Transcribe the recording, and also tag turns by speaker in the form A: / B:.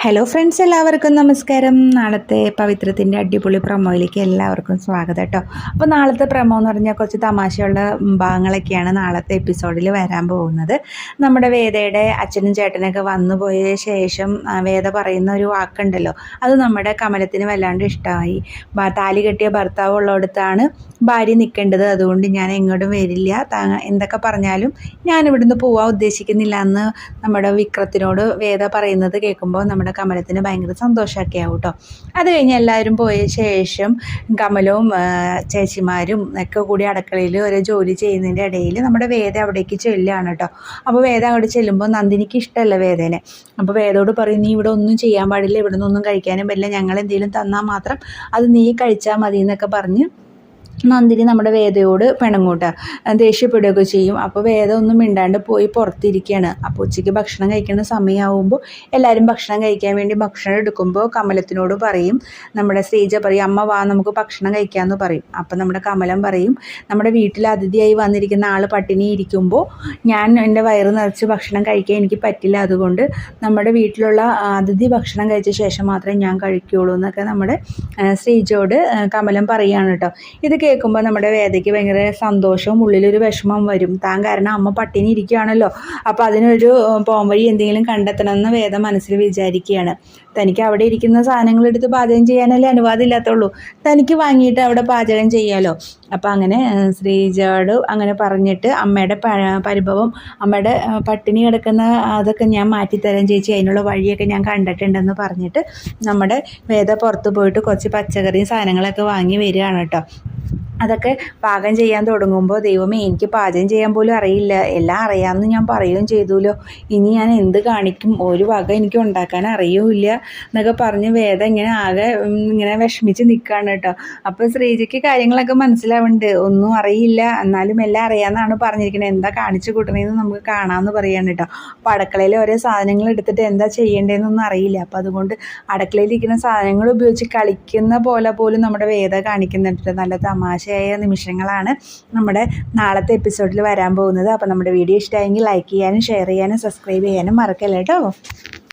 A: Hello friends എല്ലാവർക്കും നമസ്കാരം. നാളത്തെ പവിത്രത്തിന്റെ അടിപൊളി പ്രമോയിലേക്ക് എല്ലാവർക്കും സ്വാഗതം കേട്ടോ അപ്പോൾ നാളത്തെ പ്രമോ എന്ന് പറഞ്ഞാൽ കുറച്ച് തമാശയുള്ള ഭാഗങ്ങളൊക്കെയാണ് നാളത്തെ എപ്പിസോഡിൽ വരാൻ പോകുന്നത്. നമ്മുടെ വേദയുടെ അച്ഛനും ചേട്ടനൊക്കെ വന്നു പോയ ശേഷം വേദ പറയുന്ന ഒരു വാക്കുണ്ടല്ലോ. അത് നമ്മുടെ കമലത്തിന് വല്ലാണ്ട് ഇഷ്ടമായി. താലി കെട്ടിയ ഭർത്താവ് ഉള്ളിടത്താണ് ഭാര്യ നിൽക്കേണ്ടത്. അതുകൊണ്ട് ഞാൻ എങ്ങോട്ടും വരില്ല. എന്തൊക്കെ പറഞ്ഞാലും ഞാൻ ഇവിടുന്ന് പോവാൻ ഉദ്ദേശിക്കുന്നില്ല എന്ന് നമ്മുടെ വിക്രത്തിനോട് വേദ പറയുന്നത് കേൾക്കുമ്പോൾ നമ്മുടെ കമലത്തിന് ഭയങ്കര സന്തോഷമൊക്കെ ആവും കേട്ടോ അത് കഴിഞ്ഞ് എല്ലാവരും പോയ ശേഷം കമലവും ചേച്ചിമാരും ഒക്കെ കൂടി അടുക്കളയിൽ ഒരു ജോലി ചെയ്യുന്നതിന്റെ ഇടയിൽ നമ്മുടെ വേദ അവിടേക്ക് ചെല്ലുകയാണ് കേട്ടോ അപ്പോൾ വേദ അവിടെ ചെല്ലുമ്പോൾ നന്ദിനിക്ക് ഇഷ്ടമല്ല വേദേനെ. അപ്പോൾ വേദയോട് പറയും നീ ഇവിടെ ഒന്നും ചെയ്യാൻ പാടില്ല ഇവിടെ നിന്നൊന്നും കഴിക്കാനും പറ്റില്ല. ഞങ്ങൾ എന്തെങ്കിലും തന്നാൽ മാത്രം അത് നീ കഴിച്ചാൽ മതി എന്നൊക്കെ പറഞ്ഞ് നന്ദിനി നമ്മുടെ വേദയോട് പിണങ്ങൂട്ട. ദേഷ്യപ്പെടുകയൊക്കെ ചെയ്യും. അപ്പോൾ വേദ ഒന്നും മിണ്ടാണ്ട് പോയി പുറത്തിരിക്കുകയാണ് അപ്പോൾ ഉച്ചയ്ക്ക് ഭക്ഷണം കഴിക്കുന്ന സമയമാകുമ്പോൾ എല്ലാവരും ഭക്ഷണം കഴിക്കാൻ വേണ്ടി ഭക്ഷണം എടുക്കുമ്പോൾ കമലത്തിനോട് പറയും. നമ്മുടെ ശ്രീജ പറയും അമ്മ വാ നമുക്ക് ഭക്ഷണം കഴിക്കാമെന്ന് പറയും. അപ്പോൾ നമ്മുടെ കമലം പറയും നമ്മുടെ വീട്ടിൽ അതിഥിയായി വന്നിരിക്കുന്ന ആൾ പട്ടിണി ഇരിക്കുമ്പോൾ ഞാൻ എന്റെ വയറ് നിറച്ച് ഭക്ഷണം കഴിക്കാൻ എനിക്ക് പറ്റില്ല. അതുകൊണ്ട് നമ്മുടെ വീട്ടിലുള്ള അതിഥി ഭക്ഷണം കഴിച്ച ശേഷം മാത്രമേ ഞാൻ കഴിക്കുകയുള്ളൂ എന്നൊക്കെ നമ്മുടെ ശ്രീജയോട് കമലം പറയുകയാണ് കേട്ടോ. ഇത് കേൾക്കുമ്പോൾ നമ്മുടെ വേദയ്ക്ക് ഭയങ്കര സന്തോഷവും ഉള്ളിലൊരു വിഷമം വരും. താൻ കാരണം അമ്മ പട്ടിണി ഇരിക്കുകയാണല്ലോ. അപ്പോൾ അതിനൊരു പോം വഴി എന്തെങ്കിലും കണ്ടെത്തണമെന്ന് വേദ മനസ്സിൽ വിചാരിക്കുകയാണ്. തനിക്ക് അവിടെ ഇരിക്കുന്ന സാധനങ്ങൾ എടുത്ത് പാചകം ചെയ്യാനല്ലേ അനുവാദം ഇല്ലാത്തുള്ളൂ. തനിക്ക് വാങ്ങിയിട്ട് അവിടെ പാചകം ചെയ്യാലോ. അപ്പോൾ അങ്ങനെ ശ്രീജയോട് അങ്ങനെ പറഞ്ഞിട്ട് അമ്മയുടെ പരിഭവം അമ്മയുടെ പട്ടിണി കിടക്കുന്ന അതൊക്കെ ഞാൻ മാറ്റിത്തരാം ചേച്ചി അതിനുള്ള വഴിയൊക്കെ ഞാൻ കണ്ടിട്ടുണ്ടെന്ന് പറഞ്ഞിട്ട് നമ്മുടെ വേദ പുറത്ത് പോയിട്ട് കുറച്ച് പച്ചക്കറിയും സാധനങ്ങളൊക്കെ വാങ്ങി വരികയാണ് കേട്ടോ. അതൊക്കെ പാകം ചെയ്യാൻ തുടങ്ങുമ്പോൾ ദൈവമേ എനിക്ക് പാചകം ചെയ്യാൻ പോലും അറിയില്ല. എല്ലാം അറിയാമെന്ന് ഞാൻ പറയുകയും ചെയ്തുല്ലോ. ഇനി ഞാൻ എന്ത് കാണിക്കും? ഒരു വക എനിക്ക് ഉണ്ടാക്കാൻ അറിയൂല്ല എന്നൊക്കെ പറഞ്ഞ് വേദം ഇങ്ങനെ ആകെ ഇങ്ങനെ വിഷമിച്ച് നിൽക്കുകയാണ് കേട്ടോ. അപ്പോൾ ശ്രീജയ്ക്ക് കാര്യങ്ങളൊക്കെ മനസ്സിലാവുന്നുണ്ട്. ഒന്നും അറിയില്ല. എന്നാലും എല്ലാം അറിയാമെന്നാണ് പറഞ്ഞിരിക്കുന്നത് എന്താ കാണിച്ചു കൂട്ടണേന്ന് നമുക്ക് കാണാമെന്ന് പറയാണ് കേട്ടോ. അപ്പോൾ അടുക്കളയിൽ ഓരോ സാധനങ്ങൾ എടുത്തിട്ട് എന്താ ചെയ്യേണ്ടതെന്നൊന്നും അറിയില്ല. അപ്പോൾ അതുകൊണ്ട് അടുക്കളയിലിരിക്കുന്ന സാധനങ്ങൾ ഉപയോഗിച്ച് കളിക്കുന്ന പോലെ പോലും നമ്മുടെ വേദം കാണിക്കുന്നുണ്ട് നല്ല തമാശയായ നിമിഷങ്ങളാണ് നമ്മുടെ നാളത്തെ എപ്പിസോഡിൽ വരാൻ പോകുന്നത്. അപ്പോൾ നമ്മുടെ വീഡിയോ ഇഷ്ടമായെങ്കിൽ ലൈക്ക് ചെയ്യാനും ഷെയർ ചെയ്യാനും സബ്സ്ക്രൈബ് ചെയ്യാനും മറക്കല്ലേ കേട്ടോ